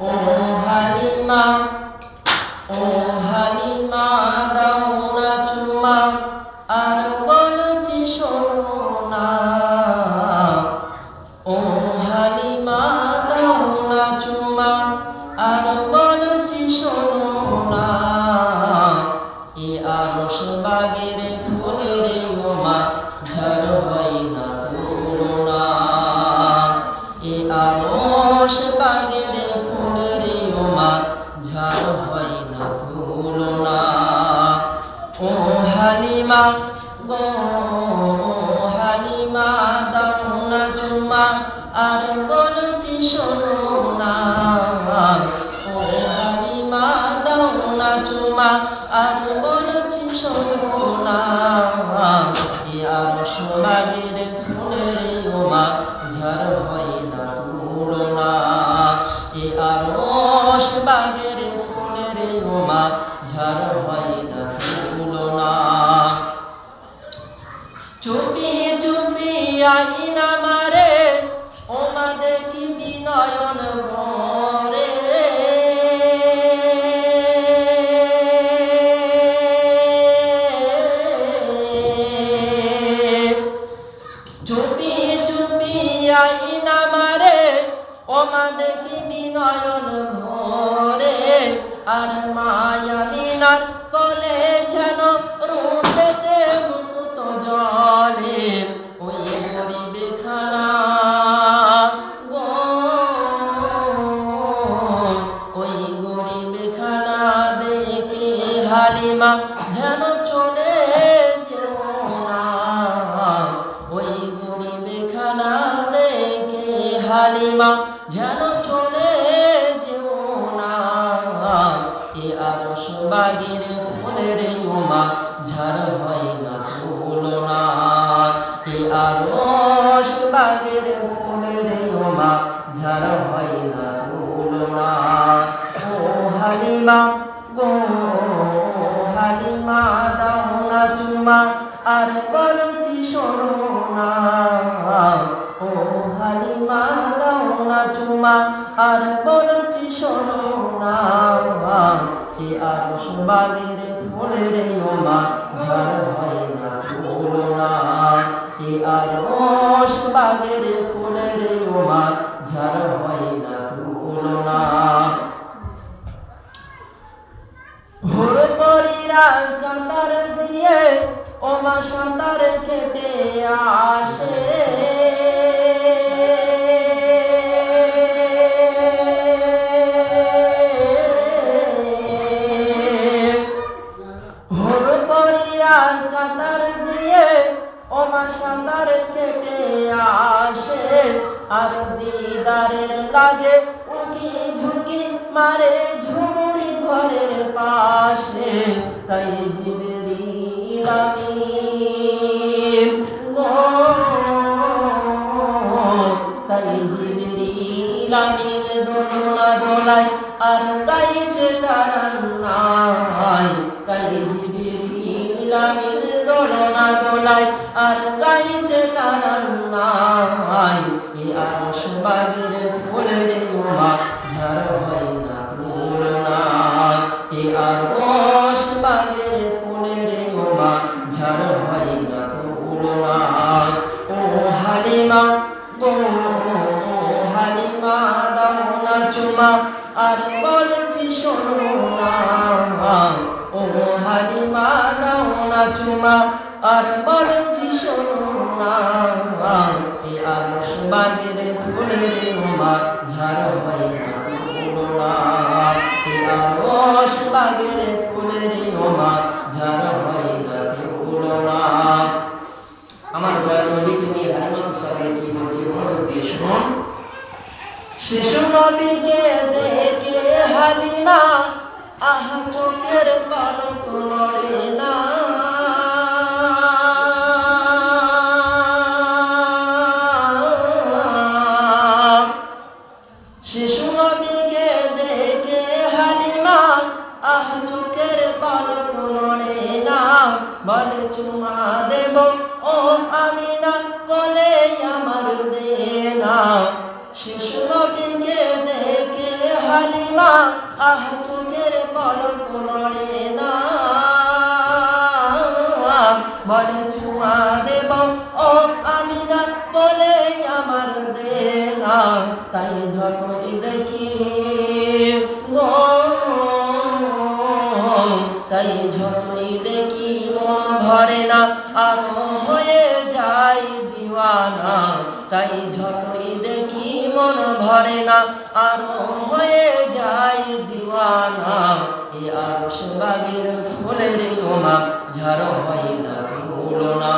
ও হালিমা ও হালিমা দাও না চুমা আর বলছি শোনো না। ও হালিমা গো হালিমা দাও না চুমা আর বলছি শোনো না, ও হালিমা দাও না চুমা আর বলছি শোনো না আর সোনাগের ফুলের ওমা ঝড় হয় না তুলনা এ আর বাগের ফুলের ওমা ঝড় হয় চুপি আইনা মারে, ওমা দেখি বিনয়ন ভরে চুপি চুপি আইনা মারে, ওমা আর মায়া বিনার হালিমা, যেন চলে যেও না। ওই গরিবে খানা দেখে হালিমা, যেন চলে যেও না। এ আরশ বাগের ফুলের উমা, ঝাড় হয় না তুলনা এ আরশ বাগের ফুলের উমা, ঝাড় হয় না তুলনা ও হালিমা, গো হালিমা দাও না চুমা, আর বলছি শোনো না। ও হালিমা দাও না চুমা, আর বলছি শোনো না। এ আর সুবাগের ফুলের ওমা ঝড় হয় না তুলনা এ আর সুবাগের কাতার দিয়ে ওমা সাঁতার কেটে আসে। কাতার দিয়ে ওমা সাঁতার কেটে আসে। আর দিদারের লাগে উকি ঝুঁকি মারে ঝুমুরি ঘরের পাশে, তাই জিবরিল আমিন তাই জিবরিল আমিন দোলনা দোলাই আর গাইছে তারান্নাই তাই জিবরিল আমিন দোলনা দোলাই আর উমা ঝড় হয় না তুলনা ও হালিমা গো হালিমা, দাও না চুমা, আর বলছি শোনো না ও হালিমা, দাও না চুমা, আর বলছি শোনো না এ আরশ বাগের ফুলের উমা ঝড় হয় না শুনুন শিশু নবীকে দেখে হালিমা, আহা, চোখের পলক নড়ে না। শিশু নবীকে দেখে হালিমা, আহ, চোখের পলক নড়ে না। বলে, চুমা দেব, ও আমি না কলে আমার দে না শিশু নবীকে দেখে হালিমা, আহ চোখের পলক নড়ে না। বলে চুমা দেব, ও আমি না বলে আমার দেনা। তাই যতই দেখি তাই যতই দেখি ভরে না। মন ভরে না, আরও হয়ে যাই দিওয়ানা। এ আরশ বাগের ফুলের গোমা ঝাড় হয় না ভুলো না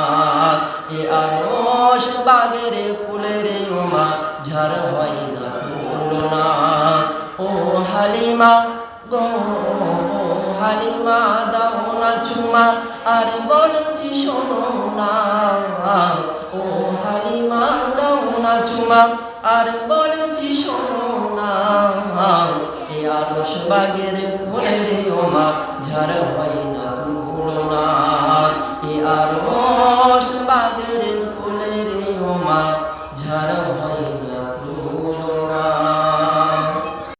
এ আরশ বাগের ফুলের গোমা ঝাড় হয় না ভুলো না ও হালিমা, গো হালিমা, দাও না চুমা, আর বলছি শোনো না। ও হালিমা, দাও না চুমা। আর বলছি শোনো না এ আলস বাগের ফুলের ওমা ঝাড় হয়